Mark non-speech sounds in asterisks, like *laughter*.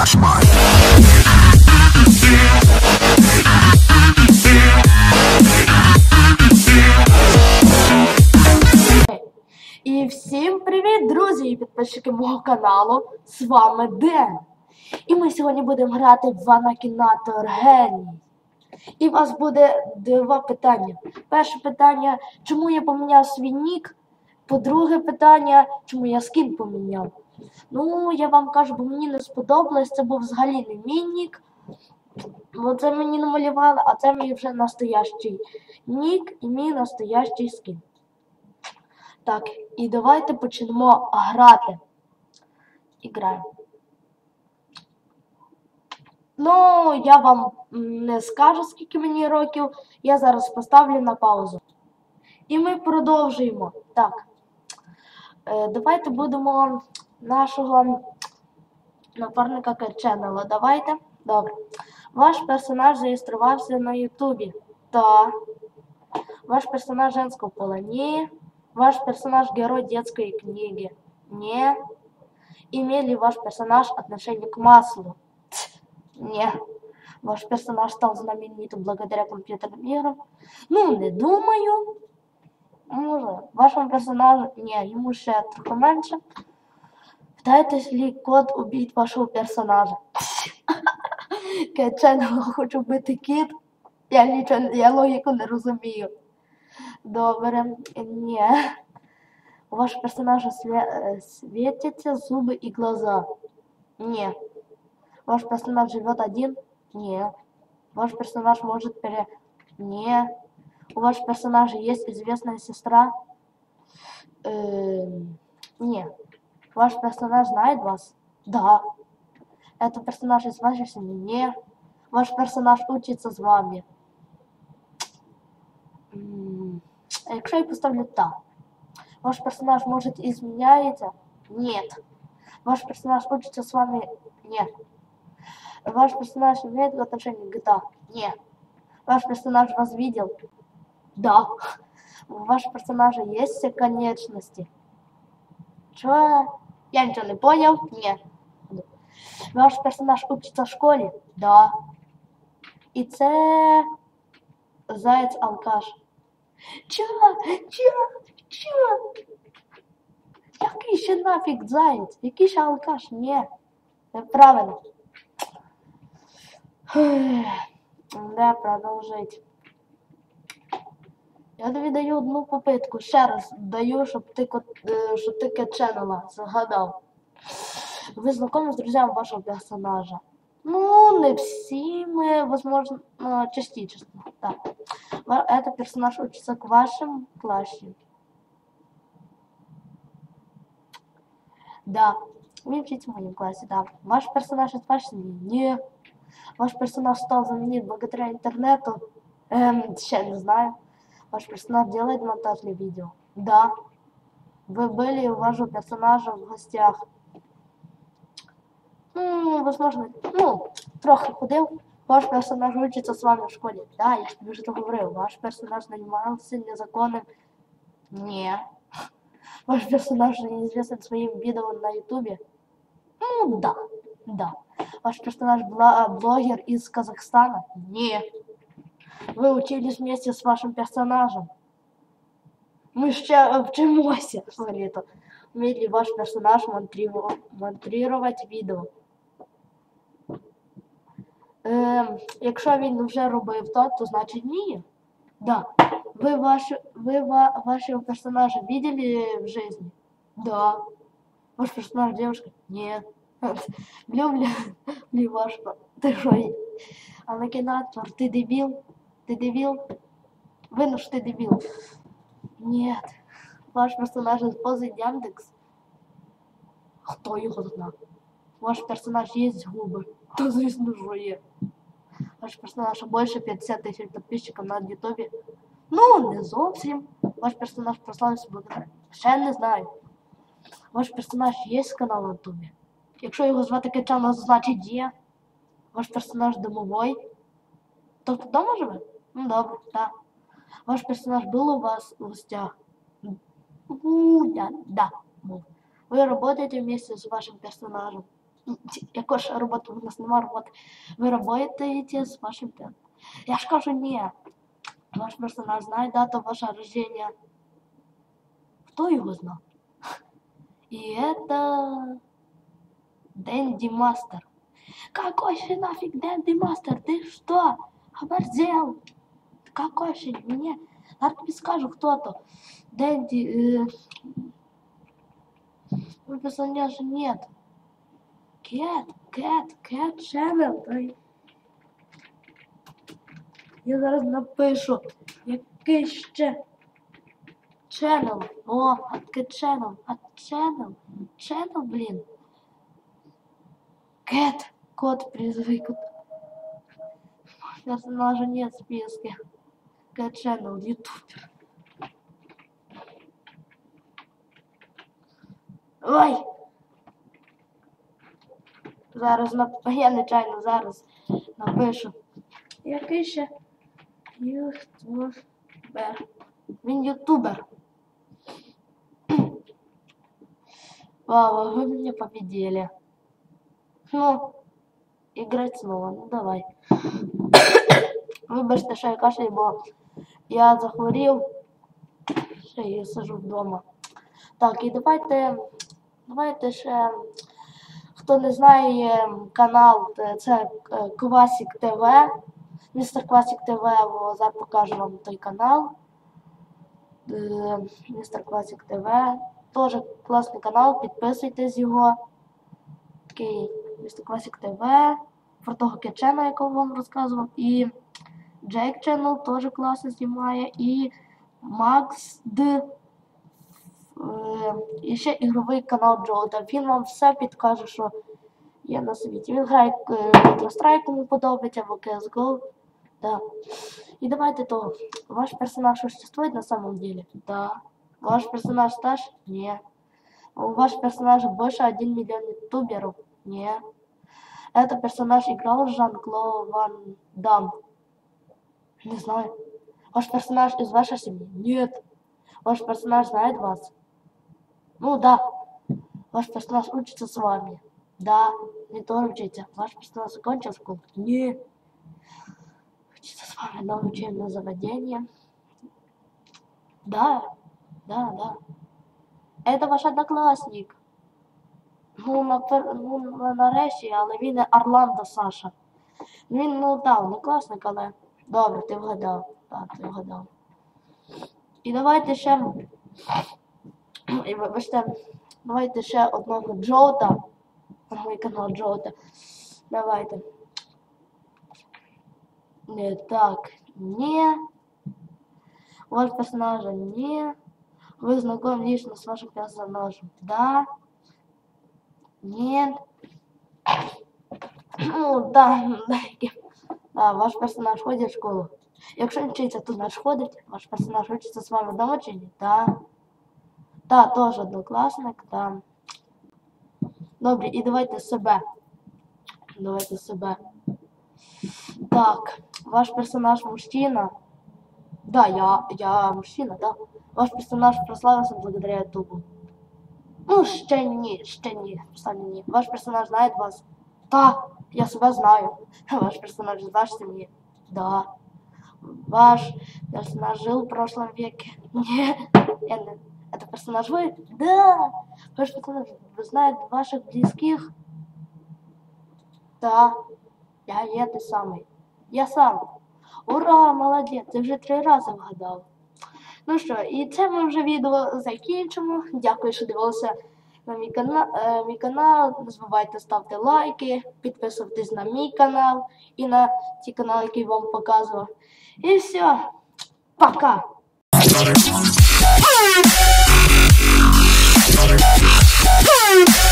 Man. І всім привіт, друзі і підписчики мого каналу. З вами Ден. І ми сьогодні будемо грати в Анакінатор Геній. І у вас буде два питання. Перше питання, чому я поміняв свій нік? По-друге питання, чому я скін поміняв? Ну, я вам кажу, бо мені не сподобалось, це був взагалі не мій нік. Бо це мені намалювали, а це мій вже настоящий нік і мій настоящий скін. Так, і давайте почнемо грати. Іграємо. Ну, я вам не скажу, скільки мені років. Я зараз поставлю на паузу. І ми продовжуємо. Так. Е, давайте будемо нашого напарника Керченела. Давайте. Добре. Ваш персонаж зареєструвався на Ютубі. Так. Ваш персонаж женского пола. Ні. Ваш персонаж герой детской книги. Не. Имел ли ваш персонаж отношение к маслу? Ть, Не. Ваш персонаж стал знаменитым благодаря компьютерным играм? Ну, не думаю. Може. Вашому персонажу. Ні, йому ще трохи менше. Вдайтесь ли код убить вашого персонажа? *laughs* Качанова хочу бити кіт. Я нічого, я логіку не розумію. Добре, ні. У вашего персонажа свя- э, светятся зубы и глаза. Не. Ваш персонаж живет один? Не. Ваш персонаж может пере... Не. У вашего персонажа есть известная сестра? Эм, Не. Ваш персонаж знает вас? Да. Это персонаж из вашей семьи? Не. Ваш персонаж учится с вами? М, а Якщо я поставлю так. Ваш персонаж может изменяется? Нет. Ваш персонаж учится с вами? Нет. Ваш персонаж имеет отношение к GTA? Нет. Ваш персонаж вас видел? Да. У вашего персонажа есть все конечности? Чё? Я ничего не понял? Нет. Ваш персонаж учится в школе? Да. І це заяць алкаш. Чо? Чо? Чо? Який ще нафіг заєць? Який ще алкаш? Ні. Неправильно. Да, продовжить. Я тобі даю одну попитку. Ще раз даю, щоб ти, кот- е, щоб ти каченила, згадав. Ви знакомі з друзями вашого персонажа? Ну, не всі мы, возможно, ну, частично, да. Ва- Это персонаж учится к вашим классе. Да, вы учите в моем классе, да. Ваш персонаж из вашей семьи? Не. Ваш персонаж стал знаменит благодаря интернету? Эм, сейчас не знаю. Ваш персонаж делает монтаж для видео? Да. Вы были у вашего персонажа в гостях? Ну, возможно, ну, трохи ходив. Ваш персонаж учиться з вами в школі. Да, я ж тобі вже то говорив. Ваш персонаж займався незаконним. Ні. *laughs* Ваш персонаж неизвестен своим видео на ютубе. Ну, да, да. Ваш персонаж бла- блогер из Казахстана? Не. Вы учились вместе с вашим персонажем? Ми ще е, вчимося. взагалі-то. Вміє ли ваш персонаж монтріво- монтувати відео? Ем, якщо він вже робив то, то значить ні. Да. Ви, ваш, ви ва, вашего персонажа видели в жизни? Да. Ваш персонаж девушка? Нет. *laughs* Люблю ли вашего? *laughs* Ты что? Анакинатор, ты дебил? Ты дебил? Видно, что ты дебил. Нет. Ваш персонаж использует Яндекс? Хто його знає? Ваш персонаж є губи? Та звісно, що. Ваш персонаж більше 50 тисяч підписчиків на Ютубі. Ну, не зовсім. Ваш персонаж прославився благодаря. Ще не знаю. Ваш персонаж є канал на Ютубі? Якщо його звати Качана, значить є. Ваш персонаж домовой. Тобто вдома живе? Ну добре, так. Ваш персонаж був у вас в гостях? У, да, да, был. Вы работаете вместе с вашим персонажем? Ті- Яка ж робота? У нас нема роботи. Ви работаєте з вашим тем. Я ж кажу, ні. Ваш персонаж знає дату вашего рождения. Кто его знал? И это Дэнди Мастер. Какой же нафиг Дэнди Мастер? Ты что? Оборзел? Какой же? Мне? Я тебе скажу, кто то. Дэнди... Э... Ну, персонажа нет. Кэт, Кэт, Кэт. Ой. Я зараз напишу, який ще channel. О, а таке channel, а channel, channel, блін. Кэт, кот, призовый кот. Персонажа нет в списке. Кэт channel, ютубер. Ой! Зараз нап... я нечайно зараз напишу. Який ще ютубер? Він ютубер. Вау, вы меня победили. Ну, играть снова, ну давай. Вибачте, що я кашляю, бо я захворів. Ще я сижу вдома. Так, і давайте, давайте ще, хто не знає канал, це е, Класік ТВ. Містер Класік ТВ, зараз покажу вам той канал. Е, Містер Класік ТВ. Теж класний канал, підписуйтесь його. Такий Містер Класік ТВ. Про того кетчена, якого вам розказував. І Джейк Channel теж класно знімає. І Макс Д. Е, І ще ігровий канал Джоута. Він вам все підкаже, що є на світі. Він грає е, Counter-Strike, кому подобається, або CSGO. Да. И давайте то. Ваш персонаж существует на самом деле? Да. Ваш персонаж стаж? Не. У ваш персонаж больше 1 миллион ютуберов? Не. Это персонаж играл Жан-Кло Ван Дам? Не знаю. Ваш персонаж из вашей семьи? Нет. Ваш персонаж знает вас? Ну да. Ваш персонаж учится с вами? Да. Не тоже учится. Ваш персонаж закончил школу? Нет. Учится с вами новое учебное заведение. Да, да, да. Это ваш одноклассник. Ну, напер... ну на- нарешті, але він не Орландо Саша. Він, ну так, однокласник, але добре, ти вгадав. Так, ти вгадав. І давайте ще. І вибачте, давайте ще одного Джоута. На мій канал Джоута. Давайте. Не так, не. Ваш персонажа не. Вы знакомы лично с вашим персонажем? Да. Нет. Ну, да, *laughs* да. Ваш персонаж ходить в школу. Якщо він вчиться, то наш ходить. Ваш персонаж учиться з вами вдома чи ні? Да. Да, теж однокласник, да. Добре, і давайте себе. Давайте себе. Так, ваш персонаж мужчина. Да, я, я мужчина, да. Ваш персонаж прославився благодаря Ютубу. Ну, ще ні, ще ні, самі ні. Ваш персонаж знає вас? Да, я себе знаю. *laughs* Ваш персонаж из вашей семьи? Да. Ваш персонаж жил в прошлом веке? *laughs* Нет. Не- Это персонаж вы? Да. Ваш персонаж знает ваших близких? Да. Я той самий. Я сам. Ура, молодець, ти вже три рази вгадав. Ну що, і це ми вже відео закінчимо. Дякую, що дивилися на мій канал. Е, мій канал. Не забувайте ставити лайки, підписуватись на мій канал і на ті канали, які я вам показував. І все. Пока! It.